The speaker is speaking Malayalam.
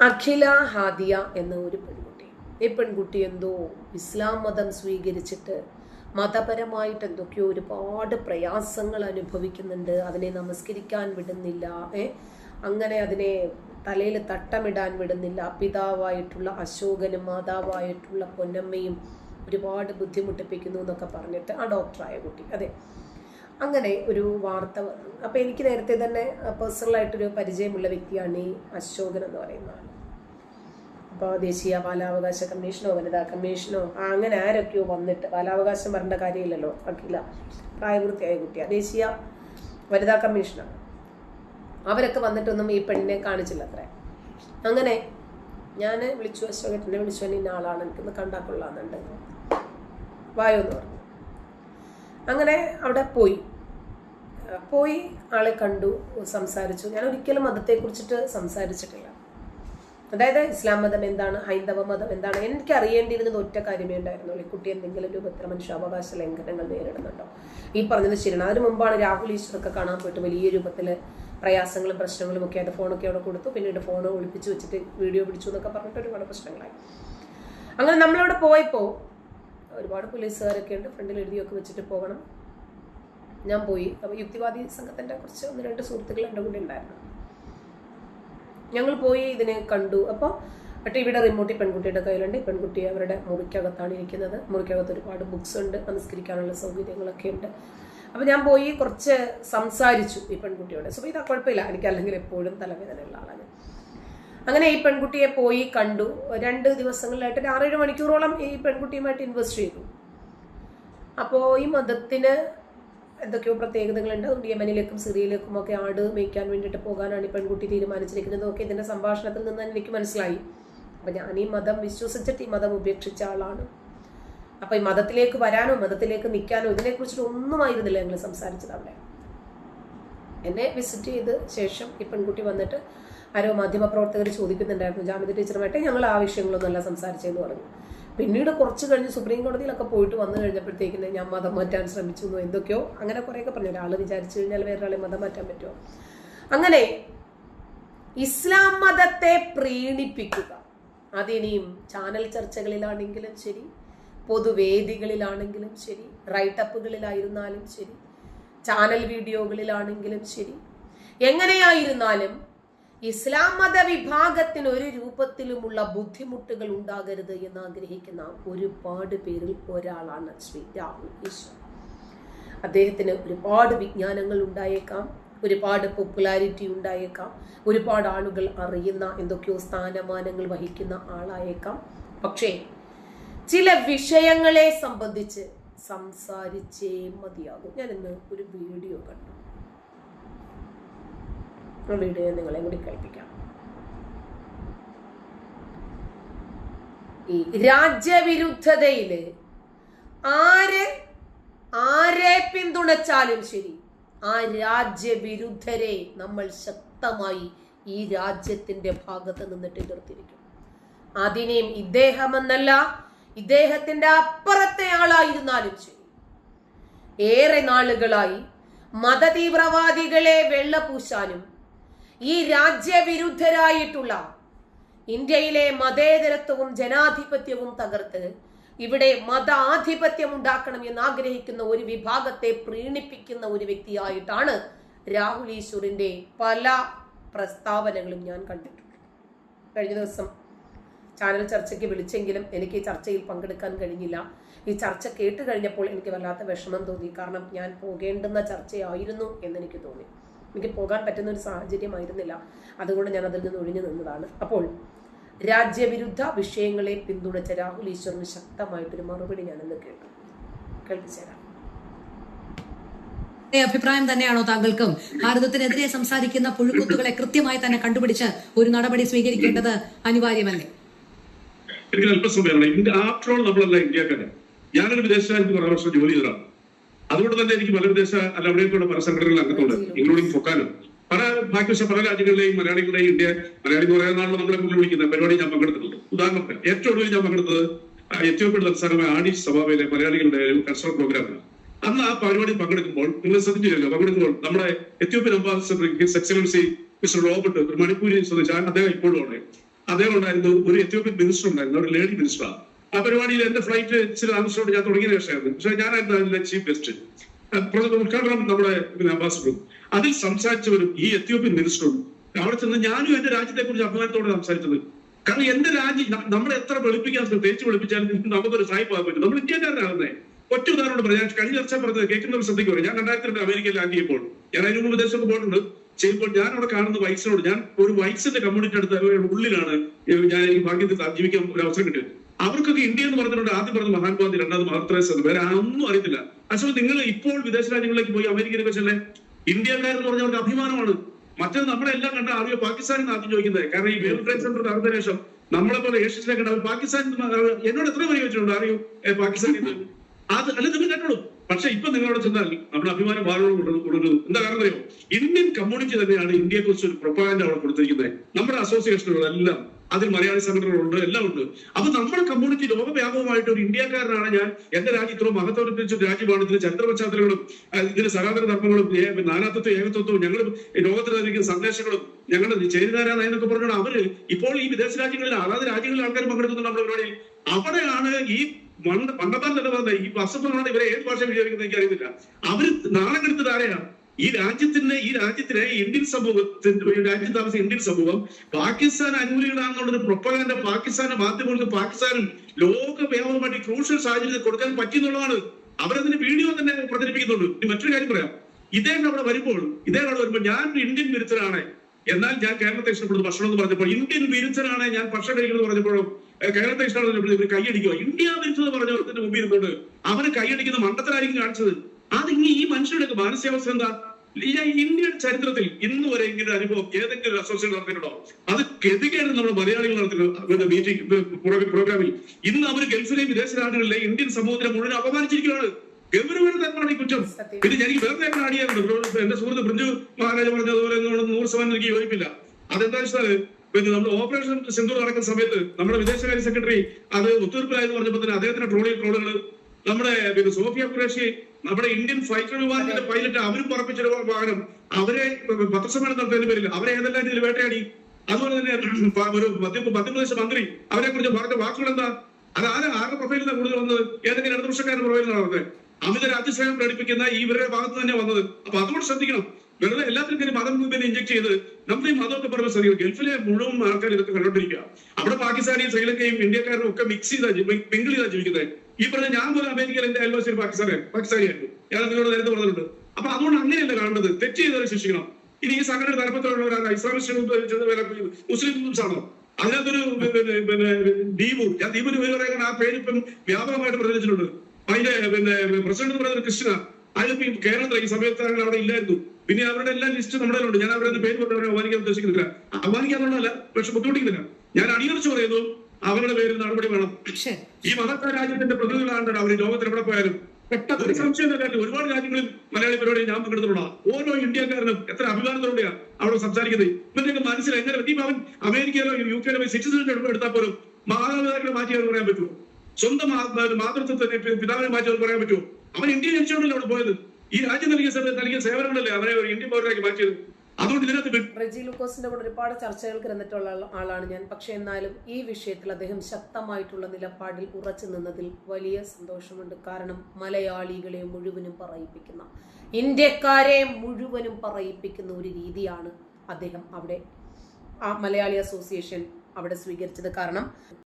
അഖില ഹാദിയ എന്ന ഒരു പെൺകുട്ടി. ഈ പെൺകുട്ടി എന്തോ ഇസ്ലാം മതം സ്വീകരിച്ചിട്ട് മതപരമായിട്ട് എന്തൊക്കെയോ ഒരുപാട് പ്രയാസങ്ങൾ അനുഭവിക്കുന്നുണ്ട്. അതിനെ നമസ്കരിക്കാൻ വിടുന്നില്ല. ഏ? അങ്ങനെ അതിനെ തലയിൽ തട്ടമിടാൻ വിടുന്നില്ല. പിതാവായിട്ടുള്ള അശോകനും മാതാവായിട്ടുള്ള പൊന്നമ്മയും ഒരുപാട് ബുദ്ധിമുട്ടിപ്പിക്കുന്നു എന്നൊക്കെ പറഞ്ഞിട്ട് ആ ഡോക്ടറായ കുട്ടി. അതെ. അങ്ങനെ ഒരു വാർത്ത വന്നു. അപ്പോൾ എനിക്ക് നേരത്തെ തന്നെ പേഴ്സണലായിട്ടൊരു പരിചയമുള്ള വ്യക്തിയാണ് ഈ അശോകൻ എന്ന് പറയുന്ന ആൾ അപ്പോൾ ദേശീയ ബാലാവകാശ കമ്മീഷനോ വനിതാ കമ്മീഷനോ അങ്ങനെ ആരൊക്കെയോ വന്നിട്ട് ബാലാവകാശം വരേണ്ട കാര്യമില്ലല്ലോ അഖില പ്രായപൂർത്തിയായ കുട്ടിയാണ് ദേശീയ വനിതാ കമ്മീഷനാണ് അവരൊക്കെ വന്നിട്ടൊന്നും ഈ പെണ്ണിനെ കാണിച്ചില്ല അത്രേ അങ്ങനെ ഞാൻ വിളിച്ചു അശോകനെ വിളിച്ചു "എന്നെ ഇന്ന ആളാണ് എനിക്കൊന്ന് കണ്ടാൽ വായോ എന്ന് പറഞ്ഞു. അങ്ങനെ അവിടെ പോയി. പോയി ആളെ കണ്ടു സംസാരിച്ചു. ഞാൻ ഒരിക്കലും മതത്തെക്കുറിച്ചിട്ട് സംസാരിച്ചിട്ടില്ല. അതായത് ഇസ്ലാം മതം എന്താണ് ഹൈന്ദവ മതം എന്താണ് എനിക്ക് അറിയേണ്ടിയിരുന്നത് ഒറ്റ കാര്യമേ ഉണ്ടായിരുന്നുള്ളൂ. ഈ കുട്ടി എന്തെങ്കിലും രൂപത്തിൽ മനുഷ്യാവകാശ ലംഘനങ്ങൾ നേരിടുന്നുണ്ടോ? ഈ പറഞ്ഞത് ശരിയാണ്. അതിന് മുമ്പാണ് രാഹുൽ ഈശ്വറൊക്കെ കാണാൻ പോയിട്ട് വലിയ രൂപത്തിൽ പ്രയാസങ്ങളും പ്രശ്നങ്ങളും ഒക്കെ ആയിട്ട് ഫോണൊക്കെ അവിടെ കൊടുത്തു. പിന്നീട് ഫോൺ ഒളിപ്പിച്ച് വെച്ചിട്ട് വീഡിയോ പിടിച്ചു എന്നൊക്കെ പറഞ്ഞിട്ട് ഒരുപാട് പ്രശ്നങ്ങളായി. അങ്ങനെ നമ്മളവിടെ പോയപ്പോൾ ഒരുപാട് പോലീസുകാരൊക്കെ ഉണ്ട്. ഫ്രണ്ടിൽ എഴുതിയൊക്കെ വെച്ചിട്ട് പോകണം. ഞാൻ പോയി. അപ്പോൾ യുക്തിവാദി സംഘത്തിന്റെ കുറച്ച് ഒന്ന് രണ്ട് സുഹൃത്തുക്കൾ എന്റെ കൂടെ ഉണ്ടായിരുന്നു. ഞങ്ങൾ പോയി ഇതിനെ കണ്ടു. അപ്പോൾ പക്ഷേ ഇവിടെ റിമോട്ട് പെൺകുട്ടിയുടെ കയ്യിലുണ്ട്. പെൺകുട്ടി അവരുടെ മുറിക്കകത്താണ് ഇരിക്കുന്നത്. മുറിക്കകത്ത് ഒരുപാട് ബുക്സ് ഉണ്ട്. നമസ്കരിക്കാനുള്ള സൗകര്യങ്ങളൊക്കെ ഉണ്ട്. അപ്പോൾ ഞാൻ പോയി കുറച്ച് സംസാരിച്ചു ഈ പെൺകുട്ടിയോട്. സോ ഇതാ കുഴപ്പമില്ല. എനിക്ക് അല്ലെങ്കിൽ എപ്പോഴും തലവേദനയുള്ള ആളാണ്. അങ്ങനെ ഈ പെൺകുട്ടിയെ പോയി കണ്ടു. രണ്ട് ദിവസങ്ങളിലായിട്ട് ഒരു ആറേഴ് മണിക്കൂറോളം ഈ പെൺകുട്ടിയുമായിട്ട് ഇൻവെസ്റ്റ് ചെയ്തു. അപ്പോൾ ഈ മതത്തിന് എന്തൊക്കെയോ പ്രത്യേകതകളുണ്ട്. അതുകൊണ്ട് യമനിലേക്കും സിറിയയിലേക്കും ഒക്കെ ആട് മേയ്ക്കാൻ വേണ്ടിയിട്ട് പോകാനാണ് ഈ പെൺകുട്ടി തീരുമാനിച്ചിരിക്കുന്നത്. ഒക്കെ ഇതിന്റെ സംഭാഷണത്തിൽ നിന്ന് എനിക്ക് മനസ്സിലായി. അപ്പം ഞാൻ ഈ മതം വിശ്വസിച്ചിട്ട് ഈ മതം ഉപേക്ഷിച്ച ആളാണ്. അപ്പം ഈ മതത്തിലേക്ക് വരാനോ മതത്തിലേക്ക് നിൽക്കാനോ ഇതിനെക്കുറിച്ചിട്ട് ഒന്നും ആയിരുന്നില്ല ഞങ്ങൾ സംസാരിച്ചത് അവിടെ. എന്നെ വിസിറ്റ് ചെയ്ത ശേഷം ഈ പെൺകുട്ടി വന്നിട്ട് ആരോ മാധ്യമപ്രവർത്തകർ ചോദിക്കുന്നുണ്ടായിരുന്നു. ജാമ്യത ടീച്ചറുമായിട്ട് ഞങ്ങൾ ആ വിഷയങ്ങളൊന്നുമല്ല സംസാരിച്ചതെന്ന് പറഞ്ഞു. പിന്നീട് കുറച്ച് കഴിഞ്ഞ് സുപ്രീം കോടതിയിലൊക്കെ പോയിട്ട് വന്നു കഴിഞ്ഞപ്പോഴത്തേക്കിന് ഞാൻ മതം മാറ്റാൻ ശ്രമിച്ചു എന്തൊക്കെയോ അങ്ങനെ കുറേയൊക്കെ പറഞ്ഞു. ഒരാൾ വിചാരിച്ചു കഴിഞ്ഞാൽ വേറൊരാളെ മതം മാറ്റാൻ പറ്റുമോ? അങ്ങനെ ഇസ്ലാം മതത്തെ പ്രീണിപ്പിക്കുക. അതിനിയും ചാനൽ ചർച്ചകളിലാണെങ്കിലും ശരി പൊതുവേദികളിലാണെങ്കിലും ശരി റൈറ്റപ്പുകളിലായിരുന്നാലും ശരി ചാനൽ വീഡിയോകളിലാണെങ്കിലും ശരി എങ്ങനെയായിരുന്നാലും ഇസ്ലാം മത വിഭാഗത്തിന് ഒരു രൂപത്തിലുമുള്ള ബുദ്ധിമുട്ടുകൾ ഉണ്ടാകരുത് എന്ന് ആഗ്രഹിക്കുന്ന ഒരുപാട് പേരിൽ ഒരാളാണ് ശ്രീ രാഹുൽ ഈശ്വർ. അദ്ദേഹത്തിന് ഒരുപാട് വിജ്ഞാനങ്ങൾ ഉണ്ടായേക്കാം ഒരുപാട് പോപ്പുലാരിറ്റി ഉണ്ടായേക്കാം ഒരുപാട് ആളുകൾ അറിയുന്ന എന്തൊക്കെയോ സ്ഥാനമാനങ്ങൾ വഹിക്കുന്ന ആളായേക്കാം. പക്ഷേ ചില വിഷയങ്ങളെ സംബന്ധിച്ച് സംസാരിച്ചേ മതിയാകും. ഞാനിന്ന് ഒരു വീഡിയോ കണ്ടു. വീഡിയോ നിങ്ങളെ കൂടി കേൾപ്പിക്കാം ഈ രാജ്യവിരുദ്ധതയിൽ ആര് ആരെ പിന്തുണച്ചാലും ശരി ആ രാജ്യവിരുദ്ധരെ നമ്മൾ ശക്തമായി ഈ രാജ്യത്തിന്റെ ഭാഗത്ത് നിന്നിട്ട് എതിർത്തിരിക്കും. അതിനെയും ഇദ്ദേഹമെന്നല്ല ഇദ്ദേഹത്തിന്റെ അപ്പുറത്തെ ആളായിരുന്നാലും ശരി. ഏറെ നാളുകളായി മതതീവ്രവാദികളെ വെള്ളപൂശാനും ഈ രാജ്യവിരുദ്ധരായിട്ടുള്ള ഇന്ത്യയിലെ മതേതരത്വവും ജനാധിപത്യവും തകർത്ത് ഇവിടെ മത ആധിപത്യം ഉണ്ടാക്കണം എന്ന് ആഗ്രഹിക്കുന്ന ഒരു വിഭാഗത്തെ പ്രീണിപ്പിക്കുന്ന ഒരു വ്യക്തിയായിട്ടാണ് രാഹുൽ ഈശ്വറിന്റെ പല പ്രസ്താവനകളും ഞാൻ കണ്ടിട്ടുണ്ട്. കഴിഞ്ഞ ദിവസം ചാനൽ ചർച്ചയ്ക്ക് വിളിച്ചെങ്കിലും എനിക്ക് ഈ ചർച്ചയിൽ പങ്കെടുക്കാൻ കഴിഞ്ഞില്ല. ഈ ചർച്ച കേട്ട് കഴിഞ്ഞപ്പോൾ എനിക്ക് വല്ലാത്ത വിഷമം തോന്നി. കാരണം ഞാൻ പോകേണ്ടുന്ന ചർച്ചയായിരുന്നു എന്നെനിക്ക് തോന്നി. എനിക്ക് പോകാൻ പറ്റുന്ന ഒരു സാഹചര്യമായിരുന്നില്ല. അതുകൊണ്ട് ഞാൻ അതിൽ നിന്ന് ഒഴിഞ്ഞു നിന്നതാണ്. അപ്പോൾ രാജ്യവിരുദ്ധ വിഷയങ്ങളെ പിന്തുണച്ച രാഹുൽ ഈശ്വറിന് ശക്തമായിട്ടൊരു മറുപടി ഞാൻ ഇന്ന് കേട്ടു. കേൾപ്പിച്ചേരാം. അഭിപ്രായം തന്നെയാണോ താങ്കൾക്കും? ഭാരതത്തിനെതിരെ സംസാരിക്കുന്ന പുഴുക്കുത്തുകളെ കൃത്യമായി തന്നെ കണ്ടുപിടിച്ച് ഒരു നടപടി സ്വീകരിക്കേണ്ടത് അനിവാര്യമല്ലേ? എനിക്ക് അല്പസമയമാണ് ഇന്ത്യ ആഫ്റ്റർ ഓൾ നമ്മളല്ല ഇന്ത്യക്കാരെ. ഞാനൊരു വിദേശ രാജ്യത്ത് കുറെ വർഷം ജോലി ചെയ്തതാണ് അതുകൊണ്ട് തന്നെ എനിക്ക് പല വിദേശ അല്ല അവിടെയൊക്കെയുള്ള പല സംഘടനകളിൽ അംഗത്തോട് ഇൻക്ലൂഡിംഗ് ഫൊക്കാനും പല ഭാഗ്യവശ പല രാജ്യങ്ങളിലെയും മലയാളികളുടെയും ഇന്ത്യ മലയാളി എന്ന് നാളെ നമ്മളെ കൂടുതൽ വിളിക്കുന്ന പരിപാടി ഞാൻ പങ്കെടുത്തിട്ടുണ്ട്. ഉദാഹരണത്തിന് ഏറ്റവും ഒടുവിൽ ഞാൻ പങ്കെടുത്തത് എത്യോപ്യയുടെ തലസ്ഥാനമായ ആഡിസ് സഭാബയിലെ മലയാളികളുടെ ഒരു കൾച്ചറൽ പ്രോഗ്രാമിലാണ് അന്ന് ആ പരിപാടി പങ്കെടുക്കുമ്പോൾ നിങ്ങൾ ശ്രദ്ധിച്ചില്ലല്ലോ പങ്കെടുക്കുമ്പോൾ നമ്മുടെ Ethiopian ambassador excellency mister Robert ഒരു മണിപ്പൂരി സ്വദേശി. അദ്ദേഹം ഇപ്പോഴും ഉണ്ട് അദ്ദേഹം ഉണ്ടായിരുന്നു ഒരു എത്യോപ്യൻ മിനിസ്റ്റർ ഉണ്ടായിരുന്നു ഒരു ലേഡി മിനിസ്റ്റർ ആ പരിപാടിയിൽ എന്റെ ഫ്ലൈറ്റ് ഇച്ചിരി താമസിച്ചോണ്ട് ഞാൻ തുടങ്ങിയ ശേഷമായിരുന്നു പക്ഷെ ഞാനായിരുന്നു അതിന്റെ ചീഫ് ഗസ്റ്റ് ഉദ്ഘാടനം നമ്മുടെ പിന്നെ അംബാസിഡറും അതിൽ സംസാരിച്ചവരും ഈ എത്യോപ്യൻ മിനിസ്റ്ററും അവിടെ ചെന്ന് ഞാനും എന്റെ രാജ്യത്തെ കുറിച്ച് അഭിമാനത്തോടെ സംസാരിച്ചത്. കാരണം എന്റെ രാജ്യം നമ്മളെ എത്ര വെളുപ്പിക്കാൻ തേച്ച് വെളുപ്പിച്ചാലും നമുക്കൊരു സായിപ്പ് ആകാൻ പറ്റും നമ്മൾ ഇന്ത്യക്കാരനാകുന്നേ. ഒറ്റ ഉദാഹരണം പറയാം ഞാൻ കഴിഞ്ഞ ചർച്ച പറഞ്ഞത് കേൾക്കുന്നവർ ശ്രദ്ധിക്കുക ഞാൻ രണ്ടായിരത്തി രണ്ട് അമേരിക്കയിൽ ലാൻഡ് ചെയ്യുമ്പോൾ ഞാൻ അതിന് മുമ്പ് വിദേശത്തൊക്കെ പോയിട്ടുണ്ട്. ചെയ്യുമ്പോൾ ഞാൻ അവിടെ കാണുന്ന വൈക്സിനോട് ഞാൻ ഒരു വൈക്സിന്റെ കമ്മ്യൂണിറ്റി അടുത്ത് ഉള്ളിലാണ് ഞാൻ ഈ ഭാഗ്യത്തിൽ ജീവിക്കാൻ ഒരു അവസരം കിട്ടിയത്. അവർക്കൊക്കെ ഇന്ത്യ എന്ന് പറഞ്ഞിട്ടുണ്ട്. ആദ്യം പറഞ്ഞ മഹാത്മാഗാന്ധി രണ്ടാമത് മാത്രമേ എന്ന് വേറെ ഒന്നും അറിയത്തില്ല. അശ്വ നിങ്ങൾ ഇപ്പോൾ വിദേശ രാജ്യങ്ങളിലേക്ക് പോയി അമേരിക്കയിലേക്ക് വെച്ചല്ലേ? ഇന്ത്യക്കാരെന്ന് പറഞ്ഞ അവർക്ക് അഭിമാനമാണ് മറ്റേ നമ്മളെല്ലാം കണ്ട ആദ്യം പാകിസ്ഥാനിൽ നിന്ന് ആദ്യം ചോദിക്കുന്നത്. കാരണം ഈ വേൾഡ് ട്രേഡ് സെന്റർ നടന്ന ശേഷം നമ്മളെ പോലെ ഏഷ്യത്തിലെ കണ്ട പാകിസ്ഥാനിൽ എന്നോട് എത്ര പേര് ചോദിച്ചിട്ടുണ്ട്. അറിയോ പാകിസ്ഥാനിൽ നിന്ന്. അത് അല്ല നിങ്ങൾ കേട്ടോളൂ. പക്ഷെ ഇപ്പൊ നിങ്ങളോട് ചെന്നാൽ നമ്മുടെ അഭിമാനം വാഴോട് കൊടുക്കുന്നത് എന്താ കാരണം അറിയോ ഇന്ത്യൻ കമ്മ്യൂണിറ്റി തന്നെയാണ് ഇന്ത്യയെ കുറിച്ച് ഒരു പ്രൊപ്പാഗൻഡ് അവിടെ കൊടുത്തിരിക്കുന്നത്. നമ്മുടെ അസോസിയേഷനുകളെല്ലാം അതിൽ മലയാളി സംഘടനകളുണ്ട് എല്ലാം ഉണ്ട്. അപ്പൊ നമ്മുടെ കമ്മ്യൂണിറ്റി ലോകവ്യാപകമായിട്ട് ഒരു ഇന്ത്യക്കാരനാണ് ഞാൻ. എന്റെ രാജ്യം ഇത്രയും മഹത്വത്തിച്ച ഒരു രാജ്യമാണ് ഇതിന് ചരിത്ര പശ്ചാത്തലങ്ങളും ഇതിന് സനാതന ധർമ്മങ്ങളും നാനാത്വത്വം ഏകത്വത്വവും ഞങ്ങൾ ലോകത്തിൽ നൽകിയ സന്ദേശങ്ങളും ഞങ്ങളുടെ എന്നൊക്കെ പറഞ്ഞാൽ അവർ ഇപ്പോൾ ഈ വിദേശ രാജ്യങ്ങളിൽ അതാത് രാജ്യങ്ങളിൽ ആൾക്കാർ പങ്കെടുക്കുന്നുണ്ട് നമ്മുടെ പരിപാടിയിൽ. അവിടെയാണ് ഈ മണ്ട പണ്ടത്താൻ തന്നെ പറഞ്ഞത് ഈ വസപ്പമാണ് ഇവരെ ഏത് ഭാഷ വിചാരിക്കുന്നത് എനിക്ക് അറിയുന്നില്ല അവർ നാളെ കെടുത്തത് ആരെയാണ് ഈ രാജ്യത്തിന് ഈ രാജ്യത്തിനെ ഇന്ത്യൻ സമൂഹത്തിന്റെ രാജ്യം താമസിക്കുന്ന ഇന്ത്യൻ സമൂഹം പാകിസ്ഥാൻ അനുകൂലികളാണെന്നുള്ളൊരു പ്രൊപ്പകാന്റെ പാകിസ്ഥാന്റെ മാധ്യമങ്ങൾക്ക് പാകിസ്ഥാനും ലോകവ്യാപകമായിട്ട് ക്രൂഷ്യൽ സാഹചര്യത്തിൽ കൊടുക്കാൻ പറ്റുന്നുള്ളതാണ് അവരതിന് വീഡിയോ തന്നെ പ്രചരിപ്പിക്കുന്നുണ്ട്. മറ്റൊരു കാര്യം പറയാം. ഇദ്ദേഹം അവിടെ വരുമ്പോൾ ഇദ്ദേഹം അവിടെ വരുമ്പോൾ ഞാൻ ഇന്ത്യൻ വിരുദ്ധനാണ്. എന്നാൽ ഞാൻ കേരളത്തെ ഇഷ്ടപ്പെടുന്നു ഭക്ഷണം എന്ന് പറഞ്ഞപ്പോൾ ഇന്ത്യൻ വിരുദ്ധനാണ് ഞാൻ ഭക്ഷണം കഴിക്കുന്നത് പറഞ്ഞപ്പോഴും കേരളത്തെ ഇഷ്ടമാണ് ഇവർ കൈയടിക്കുക ഇന്ത്യ വിരുദ്ധത പറഞ്ഞവർക്ക് മുമ്പിൽ ഇരുന്നുകൊണ്ട് അവന് കൈയടിക്കുന്ന മണ്ടത്തിലായിരിക്കും കാണിച്ചത്. അത് ഇനി ഈ മനുഷ്യരുടെ മാനസികാവസ്ഥ എന്താ? ഇന്ത്യൻ ചരിത്രത്തിൽ ഇന്ന് വരെ ഇങ്ങനെ അനുഭവം ഏതെങ്കിലും ഒരു അസോസിയേഷൻ നടത്തിയിട്ടുണ്ടോ? അത് ഗതികേട് നമ്മുടെ മലയാളികൾ നടത്തുന്ന മീറ്റിംഗ് പ്രോഗ്രാമിൽ ഇന്ന് അവർ ഗൾഫിലെയും വിദേശ രാജ്യങ്ങളിലെ ഇന്ത്യൻ സമൂഹത്തിനെ മുഴുവൻ അപമാനിച്ചിരിക്കുകയാണ്. ഗൗരവം തന്നെയാണ് ഈ കുറ്റം? ഇത് എനിക്ക് വേറെ ആടിയാറുണ്ട് എന്റെ സുഹൃത്ത് പ്രിഞ്ചു മഹാരാജ പറഞ്ഞതുപോലെ നൂറ് ശതമാനം എനിക്ക് യോജിപ്പില്ല. അതെന്താ വെച്ചാൽ പിന്നെ നമ്മുടെ ഓപ്പറേഷൻ സിന്ധു നടക്കുന്ന സമയത്ത് നമ്മുടെ വിദേശകാര്യ സെക്രട്ടറി അത് ഒത്തുതീർപ്പിലായെന്ന് പറഞ്ഞപ്പോൾ തന്നെ അദ്ദേഹത്തിന്റെ ട്രോളി ട്രോളുകൾ നമ്മുടെ പിന്നെ സോഫിയ ഖുറേഷി നമ്മുടെ ഇന്ത്യൻ ഫൈറ്റർ വിഭാഗത്തിന്റെ പൈലറ്റ് അവരും പറപ്പിച്ചൊരു വാഹനം. അവരെ പത്രസമ്മേളനം നടത്തിയതിന് പേരിൽ അവരെ ഏതെല്ലാം രീതിയിൽ വേട്ടയാടി? അതുപോലെ തന്നെ ഒരു മധ്യപ്രദേശ് മന്ത്രി അവരെ കുറിച്ച് പറഞ്ഞ വാക്കുകൾ എന്താ അത് ആരാ ആരുടെ പ്രൊഫൈലിൽ കൂടുതൽ വന്നത്? ഏതെങ്കിലും ഇടതുപക്ഷക്കാരുടെ പ്രൊഫൈലിൽ നിന്നാണ് വന്നത് അതിശയം പ്രകടിപ്പിക്കുന്ന ഈ ഇവരുടെ ഭാഗത്ത് തന്നെ വന്നത് അപ്പൊ അതുകൊണ്ട് ശ്രദ്ധിക്കണം വെറുതെ എല്ലാത്തിനും കാര്യം മതം പിന്നെ ഇഞ്ചക്ട് ചെയ്ത് നമ്മുടെ ഈ മതമൊക്കെ പറയുമ്പോൾ ശ്രദ്ധിക്കും ഗൾഫിലെ മുഴുവൻ ആൾക്കാർ ഇതൊക്കെ കണ്ടോണ്ടിരിക്കുക അവിടെ പാകിസ്ഥാനിയും ശ്രീലങ്കയും ഇന്ത്യക്കാരും ഒക്കെ മിക്സ് ചെയ്താ മിങ്കിൾ ചെയ്താ ജീവിക്കുന്നത് ഈ പറഞ്ഞ ഞാൻ പോലും അമേരിക്കയിൽ എന്റെ അയൽവാസി പാകിസ്ഥാനായി പാകിസ്ഥാനി പാകിസ്ഥാനിയായിരുന്നു ഞാൻ നിങ്ങളോട് നേരത്തെ പറഞ്ഞിട്ടുണ്ട് അപ്പൊ അതുകൊണ്ട് അങ്ങനെയല്ല കാണേണ്ടത് തെറ്റ് ചെയ്തവരെ ശിക്ഷിക്കണം ഇനി ഈ സംഘടന തലപ്പത്തിലുള്ളവരാണ് ഇസ്ലാമിസ്റ്റ് മുസ്ലിം ഹിന്ദുസ് ആണോ അതിനകത്തൊരു പിന്നെ ദ്വീപു ഞാൻ ദ്വീപിന് പേര് പറയാൻ ആ പേര് ഇപ്പം വ്യാപകമായിട്ട് പ്രചരിച്ചിട്ടുണ്ട് അതിന്റെ പിന്നെ പ്രസിഡന്റ് എന്ന് പറയുന്നത് കൃഷ്ണ അതിലിപ്പോ ഈ കേരളത്തിലെ ഈ സമയത്ത് അവിടെ ഇല്ലായിരുന്നു. പിന്നെ അവരുടെ എല്ലാ ലിസ്റ്റ് നമ്മുടെ ഉണ്ട് ഞാൻ അവരുടെ പേര് പറഞ്ഞു അവരെ അവമാനിക്കാൻ ഉദ്ദേശിക്കുന്നില്ല. അവമാനിക്കാന്നുള്ളതല്ല പക്ഷെ ബുദ്ധിമുട്ടിക്കുന്നില്ല. ഞാൻ അടിയറച്ചു പറയുന്നു അവരുടെ പേര് നടപടി വേണം. ഈ മഹത്ത രാജ്യത്തിന്റെ പ്രതിനിധികളാണ് അവർ ലോകത്തിൽ എവിടെ പോയാലും. ഒരു സംശയം തന്നെ ഒരുപാട് രാജ്യങ്ങളിൽ മലയാളി പരിപാടി ഞാൻ പങ്കെടുത്തിട്ടുള്ള ഓരോ ഇന്ത്യക്കാരനും എത്ര അഭിമാനത്തോടെയാണ് അവിടെ സംസാരിക്കുന്നത്. ഇവന്റെയൊക്കെ മനസ്സിൽ എങ്ങനെ അവൻ അമേരിക്കയിലോ യു കെയിലോ സിറ്റിസൺഷിപ്പ് എടുത്താൽ പോലും മാതാപിതാക്കളെ മാറ്റിയാൽ പറയാൻ പറ്റുമോ? സ്വന്തം മാതൃത്വത്തെ പിതാവിനെ മാറ്റി അവർക്ക് പറയാൻ പറ്റുമോ? അവൻ ഇന്ത്യ ജനിച്ചുകൊണ്ടല്ലേ അവിടെ പോയത്? ഈ രാജ്യം നൽകിയ നൽകിയ സേവനങ്ങളല്ലേ അവരെ ഒരു ഇന്ത്യൻ പൗരനാക്കി മാറ്റിയത്? അതുകൊണ്ട് കൂടെ ഒരുപാട് ചർച്ചകൾ കിടന്നിട്ടുള്ള ആളാണ് ഞാൻ. പക്ഷെ എന്നാലും ഈ വിഷയത്തിൽ അദ്ദേഹം ശക്തമായിട്ടുള്ള നിലപാടിൽ ഉറച്ചു നിന്നതിൽ വലിയ സന്തോഷമുണ്ട്. കാരണം മലയാളികളെ മുഴുവനും പറയിപ്പിക്കുന്ന ഇന്ത്യക്കാരെ മുഴുവനും പറയിപ്പിക്കുന്ന ഒരു രീതിയാണ് അദ്ദേഹം അവിടെ ആ മലയാളി അസോസിയേഷൻ അവിടെ സ്വീകരിച്ചത്. കാരണം